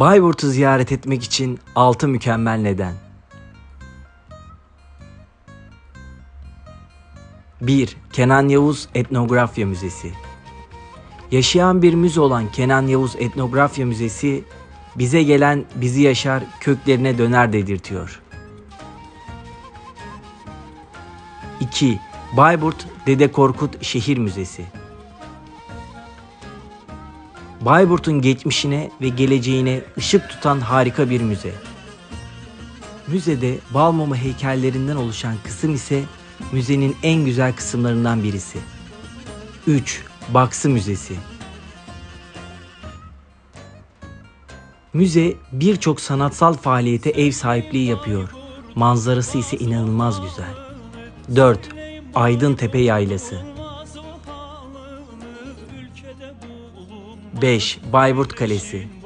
Bayburt'u ziyaret etmek için 6 mükemmel neden. 1. Kenan Yavuz Etnografya Müzesi Yaşayan bir müze olan Kenan Yavuz Etnografya Müzesi bize gelen bizi yaşar köklerine döner dedirtiyor. 2. Bayburt Dede Korkut Şehir Müzesi Bayburt'un geçmişine ve geleceğine ışık tutan harika bir müze. Müzede Balmumu heykellerinden oluşan kısım ise müzenin en güzel kısımlarından birisi. 3. Baksı Müzesi Müze birçok sanatsal faaliyete ev sahipliği yapıyor. Manzarası ise inanılmaz güzel. 4. Aydın Tepe Yaylası 5. Bayburt Kalesi